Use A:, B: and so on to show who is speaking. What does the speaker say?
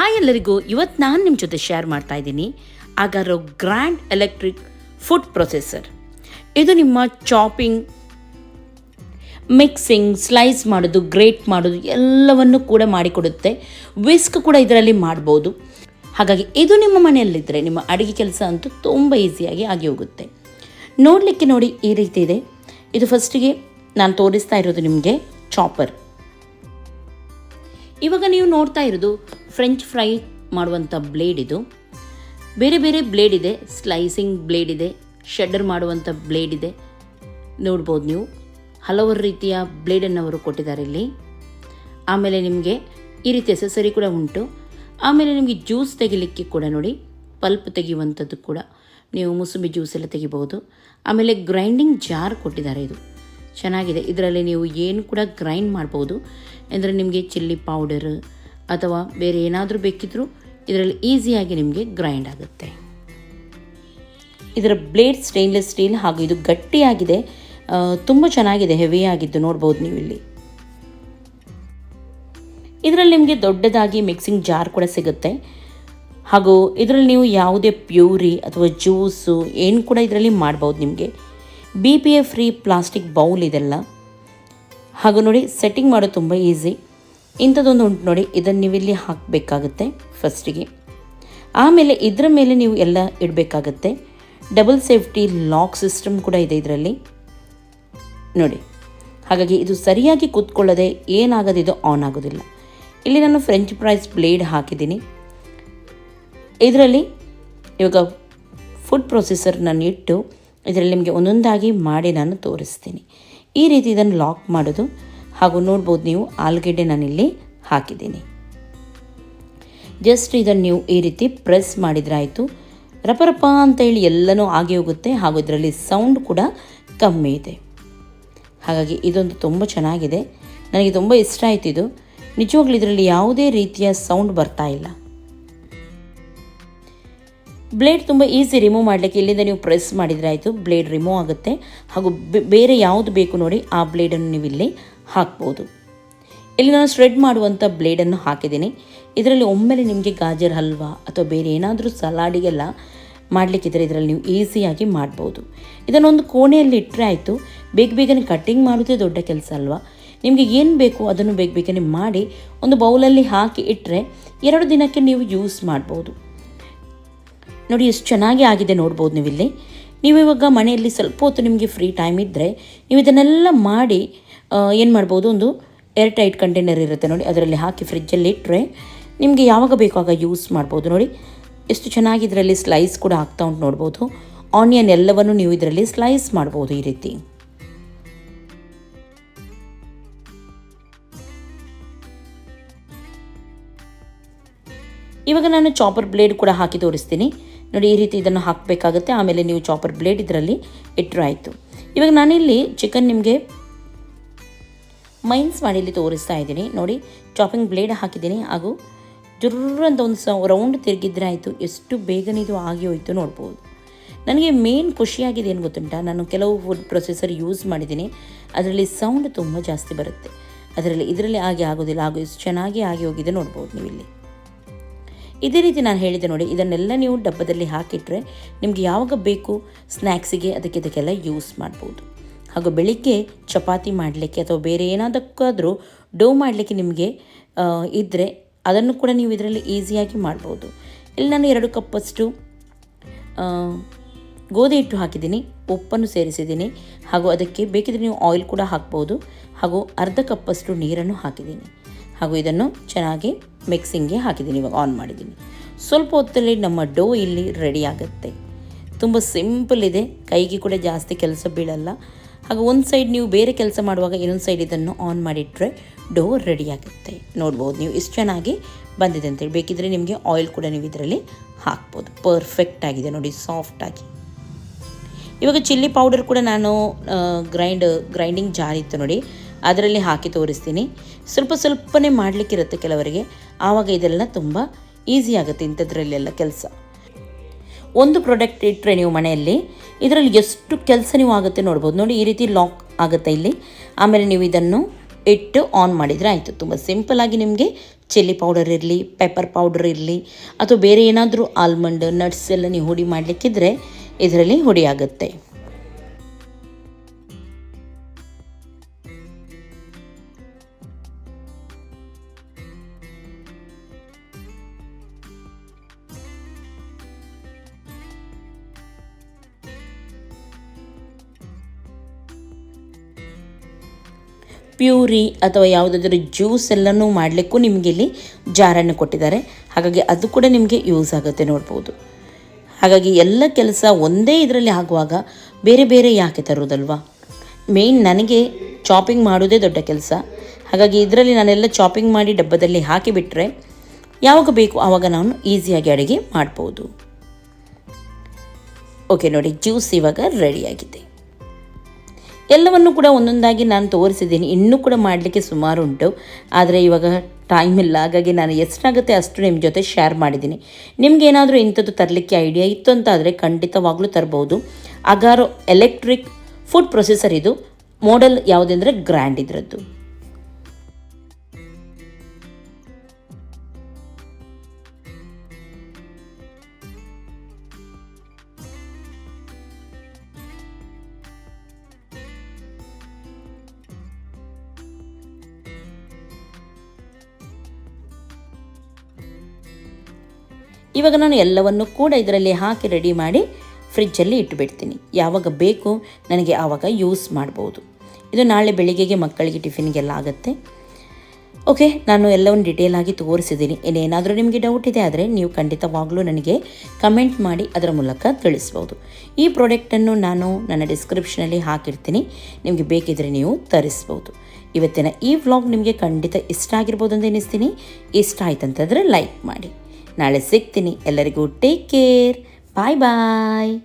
A: Hi ಎಲ್ಲರಿಗೂ ಇವತ್ತು ನಾನು ನಿಮ್ಮ ಜೊತೆ ಶೇರ್ ಮಾಡ್ತಾ ಇದ್ದೀನಿ. Agaro grand electric food processor ಇದು ನಿಮ್ಮ ಚಾಪಿಂಗ್ ಮಿಕ್ಸಿಂಗ್ ಸ್ಲೈಸ್ ಮಾಡೋದು ಗ್ರೇಟ್ ಮಾಡೋದು ಎಲ್ಲವನ್ನು ಕೂಡ ಮಾಡಿಕೊಡುತ್ತೆ. ವಿಸ್ಕ್ ಕೂಡ ಇದರಲ್ಲಿ ಮಾಡ್ಬೋದು. ಹಾಗಾಗಿ ಇದು ನಿಮ್ಮ ಮನೆಯಲ್ಲಿದ್ದರೆ ನಿಮ್ಮ ಅಡುಗೆ ಕೆಲಸ ಅಂತೂ ತುಂಬ ಈಸಿಯಾಗಿ ಆಗಿ ಹೋಗುತ್ತೆ. ನೋಡಲಿಕ್ಕೆ ನೋಡಿ ಈ ರೀತಿ ಇದೆ. ಇದು ಫಸ್ಟಿಗೆ ನಾನು ತೋರಿಸ್ತಾ ಇರೋದು ನಿಮಗೆ ಚಾಪರ್ ಇವಾಗ ನೀವು ನೋಡ್ತಾ ಇರೋದು ಫ್ರೆಂಚ್ ಫ್ರೈ ಮಾಡುವಂಥ ಬ್ಲೇಡ್ ಇದು. ಬೇರೆ ಬೇರೆ ಬ್ಲೇಡ್ ಇದೆ, ಸ್ಲೈಸಿಂಗ್ ಬ್ಲೇಡ್ ಇದೆ, ಶೆಡ್ಡರ್ ಮಾಡುವಂಥ ಬ್ಲೇಡ್ ಇದೆ. ನೋಡ್ಬೋದು ನೀವು ಹಲವಾರು ರೀತಿಯ ಬ್ಲೇಡನ್ನು ಅವರು ಕೊಟ್ಟಿದ್ದಾರೆ ಇಲ್ಲಿ. ಆಮೇಲೆ ನಿಮಗೆ ಈ ರೀತಿ ಎಸೆಸರಿ ಕೂಡ ಉಂಟು. ಆಮೇಲೆ ನಿಮಗೆ ಜ್ಯೂಸ್ ತೆಗಿಲಿಕ್ಕೆ ಕೂಡ ನೋಡಿ, ಪಲ್ಪ್ ತೆಗೆಯುವಂಥದ್ದು ಕೂಡ ನೀವು ಮುಸುಂಬಿ ಜ್ಯೂಸ್ ಎಲ್ಲ ತೆಗಿಬೋದು. ಆಮೇಲೆ ಗ್ರೈಂಡಿಂಗ್ ಜಾರ್ ಕೊಟ್ಟಿದ್ದಾರೆ ಇದು. ಚೆನ್ನಾಗಿದೆ. ಇದರಲ್ಲಿ ನೀವು ಏನು ಕೂಡ ಗ್ರೈಂಡ್ ಮಾಡ್ಬೋದು. ಅಂದರೆ ನಿಮಗೆ ಚಿಲ್ಲಿ ಪೌಡರ್ ಅಥವಾ ಬೇರೆ ಏನಾದರೂ ಬೇಕಿದ್ದರೂ ಇದರಲ್ಲಿ ಈಸಿಯಾಗಿ ನಿಮಗೆ ಗ್ರೈಂಡ್ ಆಗುತ್ತೆ. ಇದರ ಬ್ಲೇಡ್ ಸ್ಟೇನ್ಲೆಸ್ ಸ್ಟೀಲ್ ಹಾಗೂ ಇದು ಗಟ್ಟಿಯಾಗಿದೆ. ತುಂಬ ಚೆನ್ನಾಗಿದೆ ಹೆವಿ ಆಗಿದ್ದು ನೋಡ್ಬೋದು ನೀವು ಇಲ್ಲಿ ಇದರಲ್ಲಿ ನಿಮಗೆ ದೊಡ್ಡದಾಗಿ ಮಿಕ್ಸಿಂಗ್ ಜಾರ್ ಕೂಡ ಸಿಗುತ್ತೆ. ಹಾಗೂ ಇದರಲ್ಲಿ ನೀವು ಯಾವುದೇ ಪ್ಯೂರಿ ಅಥವಾ ಜ್ಯೂಸು ಏನು ಕೂಡ ಇದರಲ್ಲಿ ಮಾಡ್ಬೋದು ನಿಮಗೆ. B P A free plastic bowl ಇದೆಲ್ಲ. ಹಾಗೂ ನೋಡಿ, ಸೆಟ್ಟಿಂಗ್ ಮಾಡೋದು ತುಂಬ ಈಸಿ. ಇಂಥದ್ದೊಂದು ಉಂಟು ನೋಡಿ, ಇದನ್ನು ನೀವು ಇಲ್ಲಿ ಹಾಕಬೇಕಾಗುತ್ತೆ ಫಸ್ಟಿಗೆ ಆಮೇಲೆ ಇದರ ಮೇಲೆ ನೀವು ಎಲ್ಲ ಇಡಬೇಕಾಗತ್ತೆ. ಡಬಲ್ ಸೇಫ್ಟಿ ಲಾಕ್ ಸಿಸ್ಟಮ್ ಕೂಡ ಇದೆ ಇದರಲ್ಲಿ. ನೋಡಿ, ಹಾಗಾಗಿ ಇದು ಸರಿಯಾಗಿ ಕೂತ್ಕೊಳ್ಳದೆ ಏನಾಗೋದಿದೋ ಆನ್ ಆಗೋದಿಲ್ಲ. ಇಲ್ಲಿ ನಾನು ಫ್ರೆಂಚ್ ಪ್ರೈಸ್ ಬ್ಲೇಡ್ ಹಾಕಿದ್ದೀನಿ. ಇದರಲ್ಲಿ ಇವಾಗ ಫುಡ್ ಪ್ರೊಸೆಸರ್ ನಾನು ಇಟ್ಟು ಇದರಲ್ಲಿ ನಿಮಗೆ ಒಂದೊಂದಾಗಿ ಮಾಡಿ ನಾನು ತೋರಿಸ್ತೀನಿ. ಈ ರೀತಿ ಇದನ್ನು ಲಾಕ್ ಮಾಡೋದು. ಹಾಗೂ ನೋಡ್ಬೋದು ನೀವು ಆಲೂಗೆಡ್ಡೆ ನಾನಿಲ್ಲಿ ಹಾಕಿದ್ದೀನಿ. ಜಸ್ಟ್ ಇದನ್ನು ನೀವು ಈ ರೀತಿ ಪ್ರೆಸ್ ಮಾಡಿದ್ರಾಯಿತು. ರಪರಪ ಅಂತ ಹೇಳಿ ಎಲ್ಲನೂ ಆಗಿ ಹೋಗುತ್ತೆ ಹಾಗೂ ಇದರಲ್ಲಿ ಸೌಂಡ್ ಕೂಡ ಕಮ್ಮಿ ಇದೆ. ಹಾಗಾಗಿ ಇದೊಂದು ತುಂಬ ಚೆನ್ನಾಗಿದೆ. ನನಗೆ ತುಂಬ ಇಷ್ಟ ಆಯ್ತು ಇದು. ನಿಜವಾಗ್ಲೂ ಇದರಲ್ಲಿ ಯಾವುದೇ ರೀತಿಯ ಸೌಂಡ್ ಬರ್ತಾ ಇಲ್ಲ. ಬ್ಲೇಡ್ ತುಂಬ ಈಸಿ ರಿಮೂವ್ ಮಾಡಲಿಕ್ಕೆ ಇಲ್ಲಿಂದ ನೀವು ಪ್ರೆಸ್ ಮಾಡಿದರೆ ಆಯಿತು ಬ್ಲೇಡ್ ರಿಮೂವ್ ಆಗುತ್ತೆ. ಹಾಗೂ ಬೇರೆ ಯಾವುದು ಬೇಕು ನೋಡಿ ಆ ಬ್ಲೇಡನ್ನು ನೀವು ಇಲ್ಲಿ ಹಾಕ್ಬೋದು. ಇಲ್ಲಿ ನಾನು ಸ್ಪ್ರೆಡ್ ಮಾಡುವಂಥ ಬ್ಲೇಡನ್ನು ಹಾಕಿದ್ದೀನಿ. ಇದರಲ್ಲಿ ಒಮ್ಮೆಲೆ ನಿಮಗೆ ಗಾಜರ್ ಹಲ್ವಾ ಅಥವಾ ಬೇರೆ ಏನಾದರೂ ಸಲಾಡಿಗೆಲ್ಲ ಮಾಡಲಿಕ್ಕಿದ್ರೆ ಇದರಲ್ಲಿ ನೀವು ಈಸಿಯಾಗಿ ಮಾಡ್ಬೋದು. ಇದನ್ನೊಂದು ಕೋಣೆಯಲ್ಲಿ ಇಟ್ಟರೆ ಆಯಿತು. ಬೇಗ ಬೇಗನೆ ಕಟ್ಟಿಂಗ್ ಮಾಡೋದೇ ದೊಡ್ಡ ಕೆಲಸ ಅಲ್ವಾ? ನಿಮಗೆ ಏನು ಬೇಕು ಅದನ್ನು ಬೇಗ ಬೇಗನೆ ಮಾಡಿ ಒಂದು ಬೌಲಲ್ಲಿ ಹಾಕಿ ಇಟ್ಟರೆ ಎರಡು ದಿನಕ್ಕೆ ನೀವು ಯೂಸ್ ಮಾಡ್ಬೋದು. ನೋಡಿ, ಎಷ್ಟು ಚೆನ್ನಾಗಿ ಆಗಿದೆ ನೋಡ್ಬೋದು ನೀವು ಇಲ್ಲಿ ನೀವು ಇವಾಗ ಮನೆಯಲ್ಲಿ ಸ್ವಲ್ಪ ಹೊತ್ತು ನಿಮಗೆ ಫ್ರೀ ಟೈಮ್ ಇದ್ದರೆ ನೀವು ಇದನ್ನೆಲ್ಲ ಮಾಡಿ ಏನು ಮಾಡ್ಬೋದು? ಒಂದು ಏರ್ ಟೈಟ್ ಕಂಟೈನರ್ ಇರುತ್ತೆ ನೋಡಿ. ಅದರಲ್ಲಿ ಹಾಕಿ ಫ್ರಿಜ್ಜಲ್ಲಿ ಇಟ್ಟರೆ ನಿಮಗೆ ಯಾವಾಗ ಬೇಕು ಆಗ ಯೂಸ್ ಮಾಡ್ಬೋದು ನೋಡಿ. ಎಷ್ಟು ಚೆನ್ನಾಗಿ ಇದರಲ್ಲಿ ಸ್ಲೈಸ್ ಕೂಡ ಆಗ್ತಾ ಉಂಟು ನೋಡ್ಬೋದು. ಆನಿಯನ್ ಎಲ್ಲವನ್ನು ನೀವು ಇದರಲ್ಲಿ ಸ್ಲೈಸ್ ಮಾಡ್ಬೋದು ಈ ರೀತಿ. ಇವಾಗ ನಾನು ಚಾಪರ್ ಬ್ಲೇಡ್ ಕೂಡ ಹಾಕಿ ತೋರಿಸ್ತೀನಿ. ನೋಡಿ, ಈ ರೀತಿ ಇದನ್ನು ಹಾಕಬೇಕಾಗುತ್ತೆ. ಆಮೇಲೆ ನೀವು ಚಾಪರ್ ಬ್ಲೇಡ್ ಇದರಲ್ಲಿ ಇಟ್ಟರೆ ಆಯಿತು. ಇವಾಗ ನಾನಿಲ್ಲಿ ಚಿಕನ್ ನಿಮಗೆ ಮೈನ್ಸ್ ಮಾಡಿ ಇಲ್ಲಿ ತೋರಿಸ್ತಾ ಇದ್ದೀನಿ. ನೋಡಿ ಚಾಪಿಂಗ್ ಬ್ಲೇಡ್ ಹಾಕಿದ್ದೀನಿ ಹಾಗೂ ಅಂತ ಒಂದು ಸ ರೌಂಡ್ ತಿರುಗಿದ್ರೆ ಆಯಿತು, ಎಷ್ಟು ಬೇಗನೆ ಇದು ಆಗಿ ಹೋಯಿತು ನೋಡ್ಬೋದು. ನನಗೆ ಮೇನ್ ಖುಷಿಯಾಗಿದೆ ಏನು ಗೊತ್ತುಂಟ? ನಾನು ಕೆಲವು ಫುಡ್ ಪ್ರೊಸೆಸರ್ ಯೂಸ್ ಮಾಡಿದ್ದೀನಿ. ಅದರಲ್ಲಿ ಸೌಂಡ್ ತುಂಬ ಜಾಸ್ತಿ ಬರುತ್ತೆ. ಅದರಲ್ಲಿ, ಇದರಲ್ಲಿ ಆಗಿ ಆಗೋದಿಲ್ಲ. ಹಾಗೂ ಎಷ್ಟು ಚೆನ್ನಾಗಿ ಆಗಿ ಹೋಗಿದೆ ನೋಡ್ಬೋದು ನೀವು ಇಲ್ಲಿ ಇದೇ ರೀತಿ ನಾನು ಹೇಳಿದೆ ನೋಡಿ, ಇದನ್ನೆಲ್ಲ ನೀವು ಡಬ್ಬದಲ್ಲಿ ಹಾಕಿಟ್ರೆ ನಿಮಗೆ ಯಾವಾಗ ಬೇಕು ಸ್ನ್ಯಾಕ್ಸಿಗೆ ಅದಕ್ಕೆ ಇದಕ್ಕೆಲ್ಲ ಯೂಸ್ ಮಾಡ್ಬೋದು. ಹಾಗೂ ಬೆಳಿಗ್ಗೆ ಚಪಾತಿ ಮಾಡಲಿಕ್ಕೆ ಅಥವಾ ಬೇರೆ ಏನಾದಕ್ಕಾದರೂ ಡೋ ಮಾಡಲಿಕ್ಕೆ ನಿಮಗೆ ಇದ್ದರೆ ಅದನ್ನು ಕೂಡ ನೀವು ಇದರಲ್ಲಿ ಈಸಿಯಾಗಿ ಮಾಡ್ಬೋದು. ಇಲ್ಲಿ ನಾನು ಎರಡು ಕಪ್ಪಷ್ಟು ಗೋಧಿ ಹಿಟ್ಟು ಹಾಕಿದ್ದೀನಿ, ಉಪ್ಪನ್ನು ಸೇರಿಸಿದ್ದೀನಿ, ಹಾಗೂ ಅದಕ್ಕೆ ಬೇಕಿದ್ರೆ ನೀವು ಆಯಿಲ್ ಕೂಡ ಹಾಕ್ಬೋದು, ಹಾಗೂ ಅರ್ಧ ಕಪ್ಪಷ್ಟು ನೀರನ್ನು ಹಾಕಿದ್ದೀನಿ. ಹಾಗೂ ಇದನ್ನು ಚೆನ್ನಾಗಿ ಮಿಕ್ಸಿಂಗ್ಗೆ ಹಾಕಿದ್ದೀನಿ, ಇವಾಗ ಆನ್ ಮಾಡಿದ್ದೀನಿ. ಸ್ವಲ್ಪ ಹೊತ್ತಲ್ಲಿ ನಮ್ಮ ಡೋ ಇಲ್ಲಿ ರೆಡಿ ಆಗುತ್ತೆ. ತುಂಬ ಸಿಂಪಲ್ ಇದೆ, ಕೈಗೆ ಕೂಡ ಜಾಸ್ತಿ ಕೆಲಸ ಬೀಳಲ್ಲ. ಹಾಗೂ ಒಂದು ಸೈಡ್ ನೀವು ಬೇರೆ ಕೆಲಸ ಮಾಡುವಾಗ ಇನ್ನೊಂದು ಸೈಡ್ ಇದನ್ನು ಆನ್ ಮಾಡಿಟ್ರೆ ಡೋ ರೆಡಿ ಆಗುತ್ತೆ. ನೋಡ್ಬೋದು ನೀವು ಇಷ್ಟು ಚೆನ್ನಾಗಿ ಬಂದಿದೆ ಅಂತೇಳಿ. ಬೇಕಿದ್ರೆ ನಿಮಗೆ ಆಯಿಲ್ ಕೂಡ ನೀವು ಇದರಲ್ಲಿ ಹಾಕ್ಬೋದು. ಪರ್ಫೆಕ್ಟ್ ಆಗಿದೆ ನೋಡಿ ಸಾಫ್ಟಾಗಿ ಇವಾಗ ಚಿಲ್ಲಿ ಪೌಡರ್ ಕೂಡ ನಾನು ಗ್ರೈಂಡ್ ಗ್ರೈಂಡಿಂಗ್ ಜಾರ್ ಇತ್ತು ನೋಡಿ, ಅದರಲ್ಲಿ ಹಾಕಿ ತೋರಿಸ್ತೀನಿ. ಸ್ವಲ್ಪ ಸ್ವಲ್ಪನೇ ಮಾಡಲಿಕ್ಕಿರುತ್ತೆ ಕೆಲವರಿಗೆ. ಆವಾಗ ಇದೆಲ್ಲ ತುಂಬ ಈಸಿ ಆಗುತ್ತೆ ಇಂಥದ್ರಲ್ಲೆಲ್ಲ ಕೆಲಸ. ಒಂದು ಪ್ರಾಡಕ್ಟ್ ಇಟ್ಟರೆ ನೀವು ಮನೆಯಲ್ಲಿ ಇದರಲ್ಲಿ ಎಷ್ಟು ಕೆಲಸ ನೀವು ಆಗುತ್ತೆ ನೋಡ್ಬೋದು. ನೋಡಿ, ಈ ರೀತಿ ಲಾಕ್ ಆಗುತ್ತೆ ಇಲ್ಲಿ. ಆಮೇಲೆ ನೀವು ಇದನ್ನು ಇಟ್ಟು ಆನ್ ಮಾಡಿದರೆ ಆಯಿತು. ತುಂಬ ಸಿಂಪಲ್ಲಾಗಿ ನಿಮಗೆ ಚಿಲ್ಲಿ ಪೌಡರ್ ಇರಲಿ ಪೆಪ್ಪರ್ ಪೌಡರ್ ಇರಲಿ, ಅಥವಾ ಬೇರೆ ಏನಾದರೂ ಆಲ್ಮಂಡ್ ನಟ್ಸ್ ಎಲ್ಲ ನೀವು ಹುಡಿ ಮಾಡಲಿಕ್ಕಿದ್ರೆ ಇದರಲ್ಲಿ ಹುಡಿ ಆಗುತ್ತೆ. ಪ್ಯೂರಿ ಅಥವಾ ಯಾವುದಾದ್ರೂ ಜ್ಯೂಸ್ ಎಲ್ಲನೂ ಮಾಡಲಿಕ್ಕೂ ನಿಮಗೆ ಇಲ್ಲಿ ಜಾರನ್ನು ಕೊಟ್ಟಿದ್ದಾರೆ. ಹಾಗಾಗಿ ಅದು ಕೂಡ ನಿಮಗೆ ಯೂಸ್ ಆಗುತ್ತೆ ನೋಡ್ಬೋದು. ಹಾಗಾಗಿ ಎಲ್ಲ ಕೆಲಸ ಒಂದೇ ಇದರಲ್ಲಿ ಆಗುವಾಗ ಬೇರೆ ಬೇರೆ ಯಾಕೆ ತರುವುದಲ್ವಾ ಮೇಯ್ನ್ ನನಗೆ ಚಾಪಿಂಗ್ ಮಾಡೋದೇ ದೊಡ್ಡ ಕೆಲಸ. ಹಾಗಾಗಿ ಇದರಲ್ಲಿ ನಾನೆಲ್ಲ ಚಾಪಿಂಗ್ ಮಾಡಿ ಡಬ್ಬದಲ್ಲಿ ಹಾಕಿಬಿಟ್ರೆ ಯಾವಾಗ ಬೇಕು ಆವಾಗ ನಾನು ಈಸಿಯಾಗಿ ಅಡುಗೆ ಮಾಡ್ಬೋದು. ಓಕೆ ನೋಡಿ, ಜ್ಯೂಸ್ ಇವಾಗ ರೆಡಿಯಾಗಿದೆ ಎಲ್ಲವನ್ನು ಕೂಡ ಒಂದೊಂದಾಗಿ ನಾನು ತೋರಿಸಿದ್ದೀನಿ. ಇನ್ನೂ ಕೂಡ ಮಾಡಲಿಕ್ಕೆ ಸುಮಾರು ಉಂಟು. ಆದರೆ ಇವಾಗ ಟೈಮ್ ಇಲ್ಲ. ಹಾಗಾಗಿ ನಾನು ಎಷ್ಟಾಗುತ್ತೆ ಅಷ್ಟು ನಿಮ್ಮ ಜೊತೆ ಶೇರ್ ಮಾಡಿದ್ದೀನಿ. ನಿಮ್ಗೆ ಏನಾದರೂ ಇಂಥದ್ದು ತರಲಿಕ್ಕೆ ಐಡಿಯಾ ಇತ್ತು ಅಂತ ಆದರೆ ಖಂಡಿತವಾಗ್ಲೂ ತರ್ಬೋದು. ಅಗಾರೋ ಎಲೆಕ್ಟ್ರಿಕ್ ಫುಡ್ ಪ್ರೊಸೆಸರ್ ಇದು ಮಾಡೆಲ್ ಯಾವುದೆಂದರೆ ಗ್ರ್ಯಾಂಡ್ ಇದರದ್ದು. ಇವಾಗ ನಾನು ಎಲ್ಲವನ್ನು ಕೂಡ ಇದರಲ್ಲಿ ಹಾಕಿ ರೆಡಿ ಮಾಡಿ ಫ್ರಿಜ್ಜಲ್ಲಿ ಇಟ್ಟುಬಿಡ್ತೀನಿ. ಯಾವಾಗ ಬೇಕು ನನಗೆ ಆವಾಗ ಯೂಸ್ ಮಾಡ್ಬೋದು. ಇದು ನಾಳೆ ಬೆಳಿಗ್ಗೆಗೆ ಮಕ್ಕಳಿಗೆ ಟಿಫಿನ್ಗೆಲ್ಲ ಆಗುತ್ತೆ. ಓಕೆ ನಾನು ಎಲ್ಲವನ್ನು ಡಿಟೇಲ್ ಆಗಿ ತೋರಿಸಿದ್ದೀನಿ. ಇನ್ನೇನಾದರೂ ನಿಮಗೆ ಡೌಟ್ ಇದೆ ಆದರೆ ನೀವು ಖಂಡಿತವಾಗ್ಲೂ ನನಗೆ ಕಮೆಂಟ್ ಮಾಡಿ ಅದರ ಮೂಲಕ ತಿಳಿಸ್ಬೋದು. ಈ ಪ್ರಾಡಕ್ಟನ್ನು ನಾನು ನನ್ನ ಡಿಸ್ಕ್ರಿಪ್ಷನಲ್ಲಿ ಹಾಕಿರ್ತೀನಿ. ನಿಮಗೆ ಬೇಕಿದ್ರೆ ನೀವು ತರಿಸ್ಬೋದು. ಇವತ್ತಿನ ಈ ವ್ಲಾಗ್ ನಿಮಗೆ ಖಂಡಿತ ಇಷ್ಟ ಆಗಿರ್ಬೋದು ಅಂತ ಎನಿಸ್ತೀನಿ ಇಷ್ಟ ಆಯ್ತಂತಂದರೆ ಲೈಕ್ ಮಾಡಿ. ನಾಳೆ ಸಿಗ್ತೀನಿ. ಎಲ್ಲರಿಗೂ ಟೇಕ್ ಕೇರ್ ಬಾಯ್ ಬಾಯ್